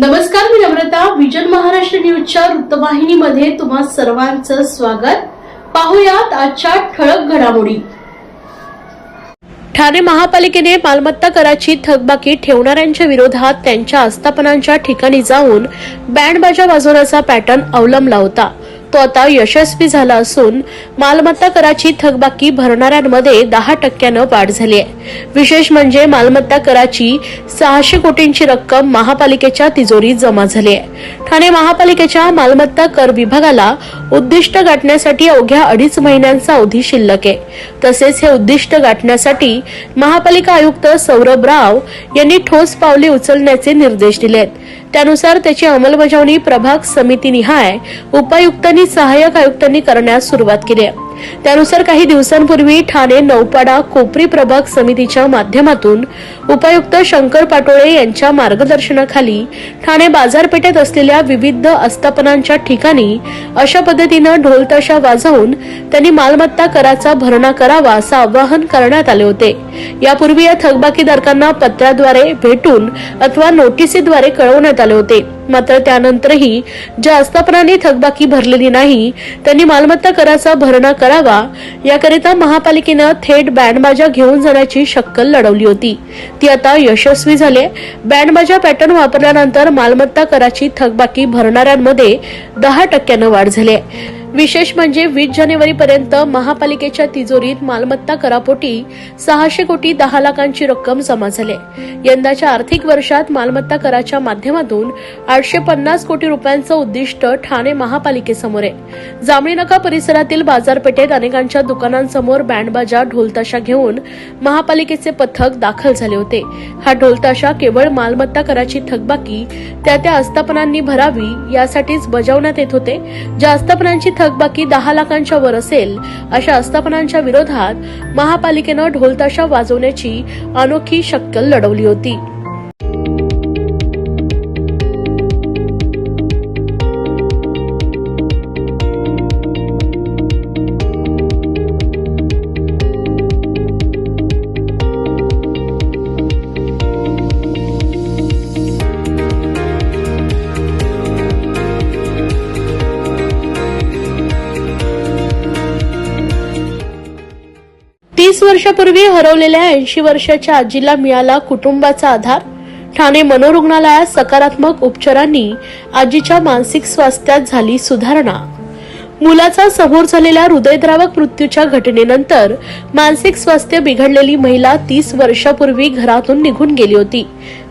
नमस्कार मी नम्रता विजन महाराष्ट्र न्यूजच्या वृत्तवाहिनीमध्ये तुम्हा सर्वांचं स्वागत. पाहुयात आजच्या ठळक घडामोडी. ठाणे महापालिकेने मालमत्ता कराची थकबाकी ठेवणाऱ्यांच्या विरोधात त्यांच्या आस्थापनांच्या ठिकाणी जाऊन बँड वाजवण्याचा पॅटर्न अवलंबला होता. तो आता यशस्वी झाला असून मालमत्ता कराची थकबाकी भरणाऱ्यांमध्ये दहा टक्क्यानं वाढ झाली आहे. विशेष म्हणजे मालमत्ता कराची सहाशे कोटींची रक्कम महापालिकेच्या तिजोरीत जमा झाली आहे. ठाणे महापालिकेच्या मालमत्ता कर विभागाला उद्दिष्ट गाठण्यासाठी अवघ्या अडीच महिन्यांचा अवधी शिल्लक आहे. तसेच हे उद्दिष्ट गाठण्यासाठी महापालिका आयुक्त सौरभ राव यांनी ठोस पावले उचलण्याचे निर्देश दिले आहेत त्यानुसार त्याची अंमलबजावणी प्रभाग समितीनिहाय उपायुक्तांनी सहाय्यक आयुक्तांनी करण्यास सुरुवात केली आहे. त्यानुसार काही दिवसांपूर्वी ठाणे नौपाडा कोपरी प्रभाग समितीच्या माध्यमातून उपायुक्त शंकर पाटोळे यांच्या मार्गदर्शनाखाली ठाणे बाजारपेठेत असलेल्या विविध आस्थापनांच्या ठिकाणी अशा पद्धतीनं ढोलताशा वाजवून त्यांनी मालमत्ता कराचा भरणा करावा असं आवाहन करण्यात आले होते. यापूर्वी या थकबाकीदारकांना पत्राद्वारे भेटून अथवा नोटिसीद्वारे कळवण्यात आले होते. मात्र त्यानंतरही ज्या आस्थापनाने थकबाकी भरलेली नाही त्यांनी मालमत्ता कराचा भरणा करावा याकरिता महापालिकेनं थेट बँडबाजा घेऊन जाण्याची शक्कल लढवली होती. ती आता यशस्वी झाली बँडबाजा पॅटर्न वापरल्यानंतर मालमत्ता कराची थकबाकी भरणाऱ्यांमध्ये दहा टक्क्यानं वाढ झाली आहे. विशेष म्हणजे वीस जानेवारी पर्यंत महापालिकेच्या तिजोरीत मालमत्ता करापोटी सहाशे कोटी दहा लाखांची रक्कम जमा झाली. यंदाच्या आर्थिक वर्षात मालमत्ता कराच्या माध्यमातून आठशे पन्नास कोटी रुपयांचं उद्दिष्ट ठाणे महापालिकेसमोर आहे. जांभळी नाका परिसरातील बाजारपेठेत अनेकांच्या दुकानांसमोर बँडबाजा ढोलताशा घेऊन महापालिकेचे पथक दाखल झाले होते. हा ढोलताशा केवळ मालमत्ता कराची थकबाकी त्या त्या आस्थापनांनी भरावी यासाठीच बजावण्यात येत होते. ज्या आस्थापनांची थक थकबाकी दहा लाखांच्या वर असेल अशा आस्थापनांच्या विरोधात महापालिकेनं ढोलताशा वाजवण्याची अनोखी शक्कल लढवली होती. वर्षापूर्वी हरवलेल्या ऐंशी वर्षाच्या आजीला मिळाला कुटुंबाचा आधार. ठाणे मनोरुग्णालयात सकारात्मक उपचारांनी आजीच्या मानसिक स्वास्थ्यात झाली सुधारणा. मुलाचा समोर झालेल्या हृदयद्रावक मृत्यूच्या घटनेनंतर मानसिक स्वास्थ्य बिघडलेली महिला तीस वर्षापूर्वी घरातून निघून गेली होती.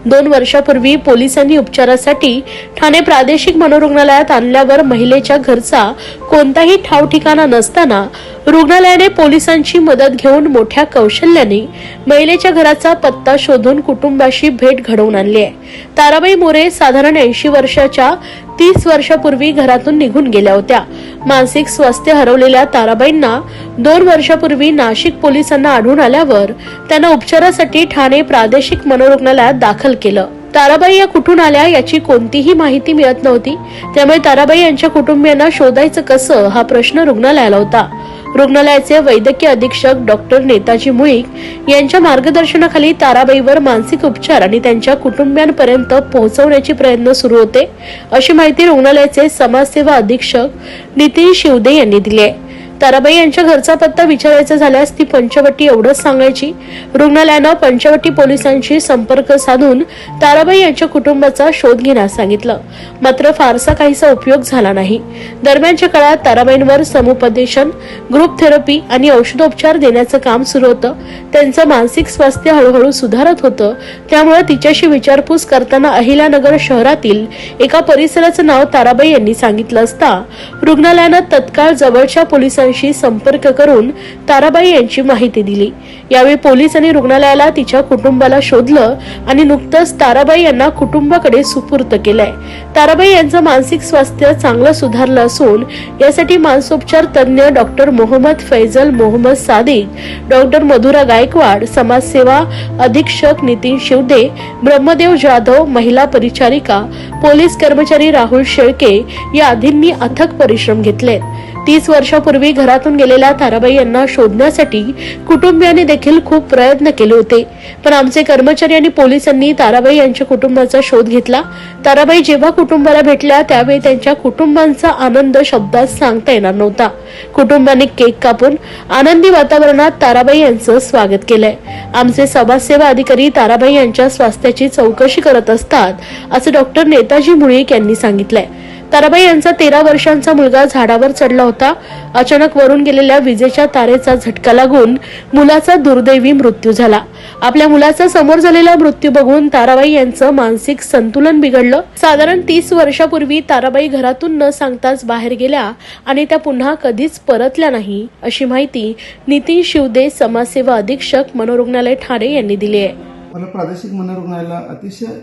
दोन वर्षापूर्वी पोलिसांनी उपचारासाठी ठाणे प्रादेशिक मनोरुग्णालयात आणल्यावर महिलेच्या घरचा कोणताही ठाव ठिकाणा नसताना रुग्णालयाने पोलिसांची मदत घेऊन मोठ्या कौशल्याने महिलेच्या घराचा पत्ता शोधून कुटुंबाशी भेट घडवून आणली आहे. ताराबाई मोरे साधारण ऐंशी वर्षाच्या तीस वर्षापूर्वी घरातून निघून गेल्या होत्या. मानसिक स्वास्थ्य हरवलेल्या ताराबाईंना दोन वर्षापूर्वी नाशिक पोलिसांना आढळून आल्यावर त्यांना उपचारासाठी ठाणे प्रादेशिक मनोरुग्णालयात दाखल केलं. ताराबाई या कुठून आल्या याची कोणतीही माहिती मिळत नव्हती. त्यामुळे ताराबाई यांच्या कुटुंबियांना शोधायचं कसं हा प्रश्न रुग्णालयाला होता. रुग्णालयाचे वैद्यकीय अधीक्षक डॉक्टर नेताजी मुळीक यांच्या मार्गदर्शनाखाली ताराबाईवर मानसिक उपचार आणि त्यांच्या कुटुंबियांपर्यंत पोहोचवण्याचे प्रयत्न सुरू होते अशी माहिती रुग्णालयाचे समाजसेवा अधीक्षक नितीन शिवदे यांनी दिली आहे. ताराबाई यांच्या घरचा पत्ता विचारायचा झाल्यास ती पंचवटी एवढंच सांगायची. रुग्णालयानं पंचवटी पोलिसांशी संपर्क साधून ताराबाई यांच्या कुटुंबाचा शोध घेण्यास सांगितलं. मात्र फारसा काहीसा उपयोग झाला नाही. दरम्यानच्या काळात ताराबाईंवर समुपदेशन ग्रुप थेरपी आणि औषधोपचार देण्याचं काम सुरू होतं. त्यांचं मानसिक स्वास्थ्य हळूहळू सुधारत होतं. त्यामुळे तिच्याशी विचारपूस करताना अहिल्यानगर शहरातील एका परिसराचं नाव ताराबाई यांनी सांगितलं असता रुग्णालयानं तत्काळ जवळच्या पोलिसांशी संपर्क करून ताराबाई यांची माहिती दिली. यावेळी पोलिसांनी रुग्णालयाला तिच्या कुटुंबाला शोधलं आणि नुकतंच ताराबाई यांना कुटुंबाकडे सुपूर्त केलंय. ताराबाई यांचं मानसिक स्वास्थ्य चांगलं सुधारलं असून यासाठी मानसोपचार तज्ञ डॉक्टर मोहम्मद फैजल मोहम्मद सादिक डॉक्टर मधुरा गायकवाड समाजसेवा अधीक्षक नितीन शिवदे ब्रह्मदेव जाधव महिला परिचारिका पोलीस कर्मचारी राहुल शेळके या आधींनी अथक परिश्रम घेतले तीस वर्षापूर्वी घरातून गेलेल्या ताराबाई यांना शोधण्यासाठी कुटुंबियांनी देखील खूप प्रयत्न केले होते. पण आमचे कर्मचारी आणि पोलिसांनी ताराबाई यांच्या कुटुंबाचा शोध घेतला. ताराबाई जेव्हा कुटुंबाला भेटल्या त्यावेळी त्यांच्या कुटुंबांचा आनंद शब्दात सांगता येणार नव्हता. कुटुंबाने केक कापून आनंदी वातावरणात ताराबाई यांचं स्वागत केलंय. आमचे समाजसेवा अधिकारी ताराबाई यांच्या स्वास्थ्याची चौकशी करत असतात असं डॉक्टर नेताजी मुळीक यांनी सांगितलंय. ताराबाई यांचा तेरा वर्षांचा मुलगा झाडावर चढला होता. अचानक वरून गेलेल्या विजेच्या तारेचा झटका लागून मुलाचा दुर्दैवी मृत्यू झाला. आपल्या मुलाचा समोर झालेला मृत्यू बघून ताराबाई यांचं मानसिक संतुलन बिघडलं. साधारण तीस वर्षापूर्वी ताराबाई घरातून न सांगताच बाहेर गेल्या आणि त्या पुन्हा कधीच परतल्या नाही अशी माहिती नितीन शिवदे समाजसेवा अधीक्षक मनोरुग्णालय ठाणे यांनी दिली आहे. मला प्रादेशिक मनोरुग्णालयाला अतिशय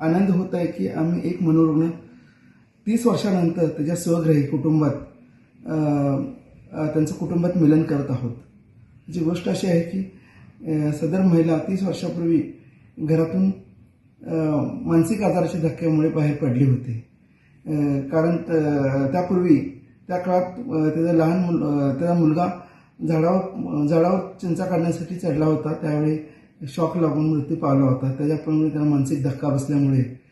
आनंद होत आहे की आम्ही एक मनोरुग्ण तीस वर्षानंतर त्याच्या स्वग्रही कुटुंबात त्यांचं कुटुंबात मिलन करत आहोत. जी गोष्ट अशी आहे की सदर महिला तीस वर्षापूर्वी घरातून मानसिक आजाराच्या धक्क्यामुळे बाहेर पडली होती. कारण त- त्यापूर्वी त्या काळात त्याचा लहान मुल त्याचा मुलगा झाडावर झाडावर चिंचा काढण्यासाठी चढला होता. त्यावेळी शॉक लागून मृत्यू पावला होता. त्याच्यामुळे त्याला मानसिक धक्का बसल्यामुळे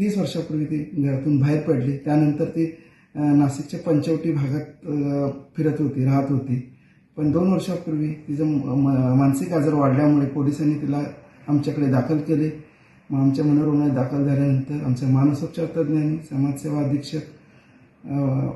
तीस वर्षापूर्वी ती घरातून बाहेर पडली. त्यानंतर ती नाशिकच्या पंचवटी भागात फिरत होती राहत होती. पण दोन वर्षापूर्वी तिचं म- मानसिक आजार वाढल्यामुळे पोलिसांनी तिला आमच्याकडे दाखल केले. मग आमच्या मनोरुग्णालयात दाखल झाल्यानंतर आमच्या मानसोपचार तज्ज्ञांनी समाजसेवा अधीक्षक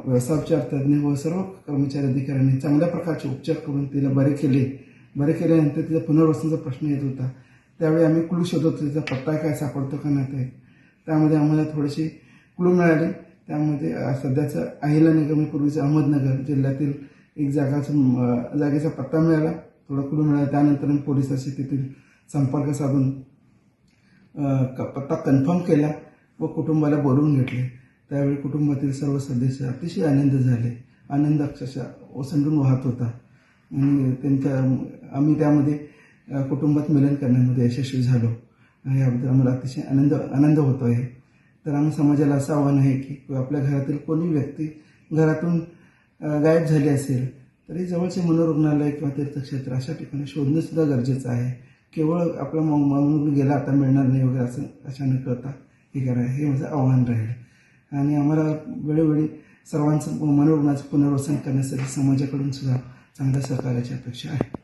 व्यवसायोपचार तज्ज्ञ व सर्व कर्मचारी अधिकाऱ्यांनी चांगल्या प्रकारचे उपचार करून तिला बरे केले. बरे केल्यानंतर तिचा पुनर्वसनाचा प्रश्न येत होता. त्यावेळी आम्ही क्लू शोधत तिचा पत्ता काय सापडतो का नाही ते त्यामध्ये आम्हाला थोडीशी क्लू मिळाली. त्यामध्ये सध्याचं अहिला निगम पूर्वीचं अहमदनगर जिल्ह्यातील एक जागाचं जागेचा पत्ता मिळाला. थोडा क्लू मिळाला. त्यानंतर पोलिसांशी पोलिसाशी तेथील संपर्क साधून क- पत्ता कन्फर्म केला व कुटुंबाला बोलवून घेतले. त्यावेळी कुटुंबातील सर्व सदस्य अतिशय आनंद झाले. आनंद अक्षरशः ओसंडून वाहत होता. आणि त्यांच्या आम्ही त्यामध्ये कुटुंबात मिलन करण्यामध्ये यशस्वी झालो. याबद्दल आम्हाला अतिशय आनंद आनंद होतो आहे तर आम्ही समाजाला असं आव्हान आहे की आपल्या घरातील कोणी व्यक्ती घरातून गायब झाली असेल तरी जवळचे मनोरुग्णालय किंवा तीर्थक्षेत्र अशा ठिकाणी शोधणंसुद्धा गरजेचं आहे. केवळ आपला म- मनोरुग्ण गेला आता मिळणार नाही वगैरे असं अशा न करता हे करा हे माझं आव्हान राहील. आणि आम्हाला वेळोवेळी सर्वांचं मनोरुग्णाचं पुनर्वसन करण्यासाठी समाजाकडून सुद्धा चांगल्या सहकार्याची अपेक्षा आहे.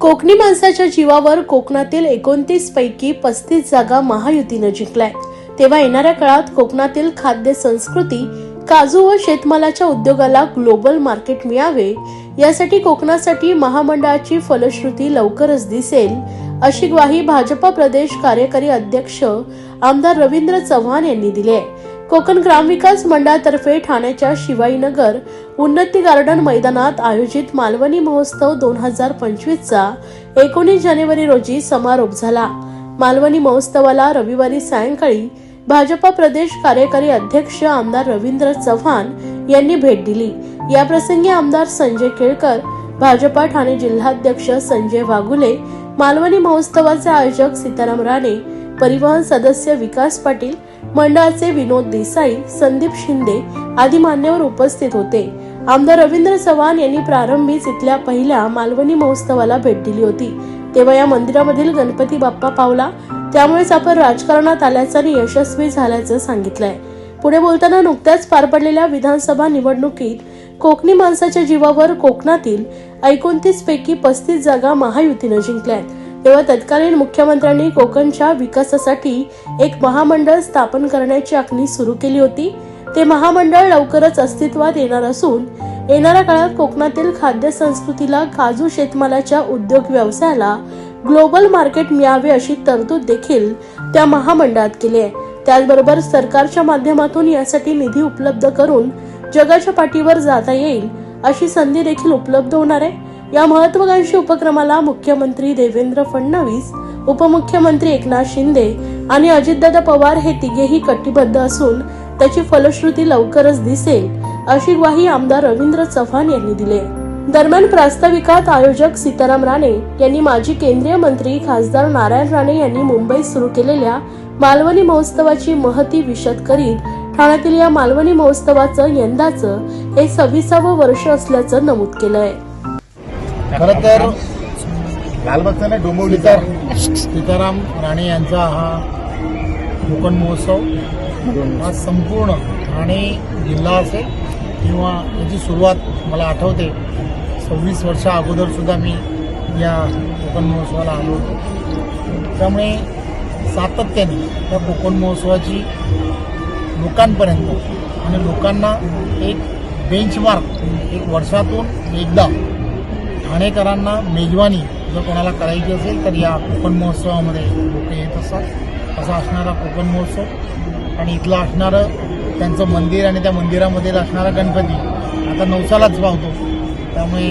कोकणी माणसाच्या जीवावर कोकणातील एकोणतीस पैकी पस्तीस जागा महायुतीनं जिंकलाय. तेव्हा येणाऱ्या काळात कोकणातील खाद्य संस्कृती काजू व शेतमालाच्या उद्योगाला ग्लोबल मार्केट मिळावे यासाठी कोकणासाठी महामंडळाची फलश्रुती लवकरच दिसेल अशी ग्वाही भाजपा प्रदेश कार्यकारी अध्यक्ष आमदार रवींद्र चव्हाण यांनी दिली आहे कोकण ग्रामविकास मंडळातर्फे ठाण्याच्या शिवाईनगर उन्नती गार्डन मैदानात आयोजित मालवणी महोत्सव दोन हजार पंचवीसचा एकोणीस जानेवारी रोजी समारोप झाला. मालवणी महोत्सवाला रविवारी सायंकाळी भाजपा प्रदेश कार्यकारी अध्यक्ष आमदार रवींद्र चव्हाण यांनी भेट दिली. या प्रसंगी आमदार संजय केळकर भाजपा ठाणे जिल्हाध्यक्ष संजय वाघुले मालवणी महोत्सवाचे आयोजक सीताराम राणे परिवहन सदस्य विकास पाटील मंडळाचे विनोद देसाई संदीप शिंदे आदी मान्यवर उपस्थित होते. आमदार रवींद्र चव्हाण यांनी प्रारंभीच इथल्या पहिल्या मालवणी महोत्सवाला भेट दिली होती. तेव्हा या मंदिरामधील गणपती बाप्पा पावला. त्यामुळेच आपण राजकारणात आल्याचं आणि यशस्वी झाल्याचं सांगितलंय. पुढे बोलताना नुकत्याच पार पडलेल्या विधानसभा निवडणुकीत कोकणी माणसाच्या जीवावर कोकणातील एकोणतीस पैकी पस्तीस जागा महायुतीनं जिंकल्यात. तेव्हा तत्कालीन मुख्यमंत्र्यांनी कोकणच्या विकासासाठी एक महामंडळ स्थापन करण्याची आखणी सुरू केली होती. ते महामंडळ लवकरच अस्तित्वात येणार असून येणाऱ्या काळात कोकणातील खाद्य संस्कृतीला काजू शेतमालाच्या उद्योग व्यवसायाला ग्लोबल मार्केट मिळावे अशी तरतूद देखील त्या महामंडळात केली आहे. त्याचबरोबर सरकारच्या माध्यमातून यासाठी निधी उपलब्ध करून जगाच्या पाठीवर जाता येईल अशी संधी देखील उपलब्ध होणार आहे. या महत्वाकांक्षी उपक्रमाला मुख्यमंत्री देवेंद्र फडणवीस उपमुख्यमंत्री एकनाथ शिंदे आणि अजितदादा पवार हे तिघेही कटिबद्ध असून त्याची फलश्रुती लवकरच दिसेल अशी ग्वाही आमदार रवींद्र चव्हाण यांनी दिली. दरम्यान प्रास्ताविकात आयोजक सीताराम राणे यांनी माजी केंद्रीय मंत्री खासदार नारायण राणे यांनी मुंबईत सुरू केलेल्या मालवणी महोत्सवाची महती विशद करीत ठाण्यातील या मालवणी महोत्सवाचं यंदाचं हे सव्वीसावं वर्ष असल्याचं नमूद केलंय. खरं तर लालबागचा नाही डोंबिवलीचा सीताराम राणे यांचा हा कोकण महोत्सव हा संपूर्ण ठाणे जिल्हा असेल किंवा याची सुरुवात मला आठवते. सव्वीस वर्षा अगोदर सुद्धा मी या कोकण महोत्सवाला आलो होतो. त्यामुळे सातत्याने त्या कोकण महोत्सवाची लोकांपर्यंत आणि लोकांना एक बेंचमार्क एक वर्षातून एकदा ठाणेकरांना मेजवानी जर कोणाला करायची असेल तर या कोकण महोत्सवामध्ये लोक येत असतात. असा असणारा कोकण महोत्सव आणि इथलं असणारं त्यांचं मंदिर आणि त्या मंदिरामध्ये असणारा गणपती आता नवसालाच पावतो त्यामुळे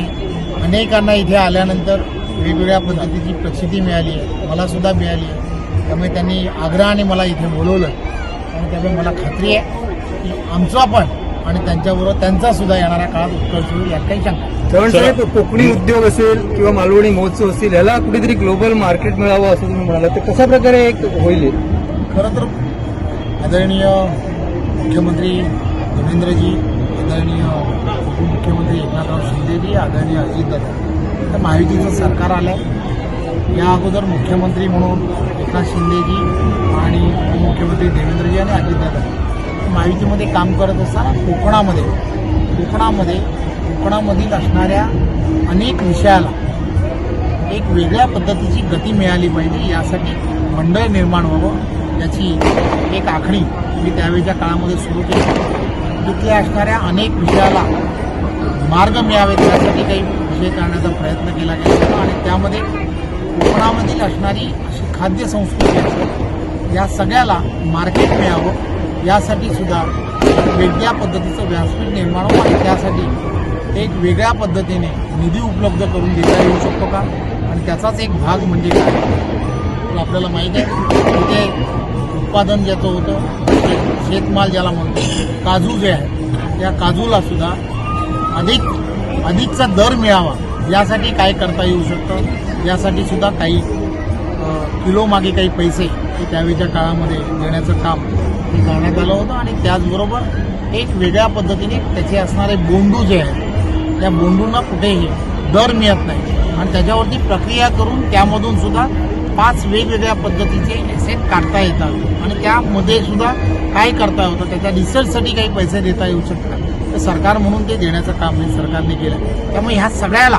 अनेकांना इथे आल्यानंतर वेगवेगळ्या पद्धतीची प्रसिद्धी मिळाली आहे. मलासुद्धा मिळाली आहे. त्यामुळे त्यांनी आग्रहाने मला इथे बोलवलं. आणि त्यामुळे मला खात्री आहे की आमचा पण आणि त्यांच्याबरोबर त्यांचासुद्धा येणाऱ्या काळात उत्कर्ष होईल यात काही शंका चव्हाण साहेब कोकणी उद्योग असेल किंवा मालवणी महोत्सव असेल याला कुठेतरी ग्लोबल मार्केट मिळावं असं तुम्ही म्हणाला तर कशा प्रकारे एक होईल? खरं तर आदरणीय मुख्यमंत्री देवेंद्रजी आदरणीय उपमुख्यमंत्री एकनाथराव शिंदेजी आदरणीय अजितदादा तर महायुतीचं सरकार आलं आहे या अगोदर मुख्यमंत्री म्हणून एकनाथ शिंदेजी आणि उपमुख्यमंत्री देवेंद्रजी आणि अजितदादा महायुतीमध्ये काम करत असताना कोकणामध्ये कोकणामध्ये कोकणामधील असणाऱ्या अनेक विषयाला एक वेगळ्या पद्धतीची गती मिळाली पाहिजे यासाठी मंडळ निर्माण व्हावं याची एक आखणी मी त्यावेळच्या काळामध्ये सुरू केली. तिथल्या असणाऱ्या अनेक विषयाला मार्ग मिळावेत यासाठी काही विषय करण्याचा प्रयत्न केला गेला. आणि त्यामध्ये कोकणामधील असणारी अशी खाद्य संस्कृती असेल या सगळ्याला मार्केट मिळावं यासाठी सुद्धा वेगळ्या पद्धतीचं व्यासपीठ निर्माण व्हावं आणि त्यासाठी एक वेगळ्या पद्धतीने निधी उपलब्ध करून देता येऊ शकतो का? आणि त्याचाच एक भाग म्हणजे काय? तर आपल्याला माहीत आहे तिथे उत्पादन ज्याचं होतं शेतमाल ज्याला म्हणतो काजू जे आहे त्या काजूला सुद्धा अधिक अधिकचा दर मिळावा यासाठी काय करता येऊ शकतं? यासाठी सुद्धा काही किलोमागे किलो मागे काही पैसे हे त्यावेळच्या काळामध्ये देण्याचं काम हे करण्यात आलं होतं. आणि त्याचबरोबर एक वेगळ्या पद्धतीने त्याचे असणारे बोंडू जे आहेत त्या बोंडूंना कुठेही दर मिळत नाही. आणि त्याच्यावरती प्रक्रिया करून त्यामधून सुद्धा पाच वेगवेगळ्या पद्धतीचे ॲसेट काढता येतात. आणि त्यामध्ये सुद्धा काय करता होतं त्याच्या रिसर्चसाठी काही पैसे देता येऊ शकतात. तर सरकार म्हणून ते देण्याचं काम हे सरकारने केलं त्यामुळे ह्या सगळ्याला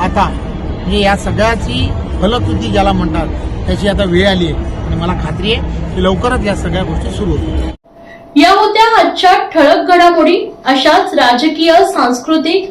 आता म्हणजे या सगळ्याची फलकृती ज्याला म्हणतात त्याची आता वेळ आली आहे. आणि मला खात्री आहे की लवकरच या सगळ्या गोष्टी सुरू होतील. या होत्या आजच्या ठळक घडामोडी अशाच राजकीय सांस्कृतिक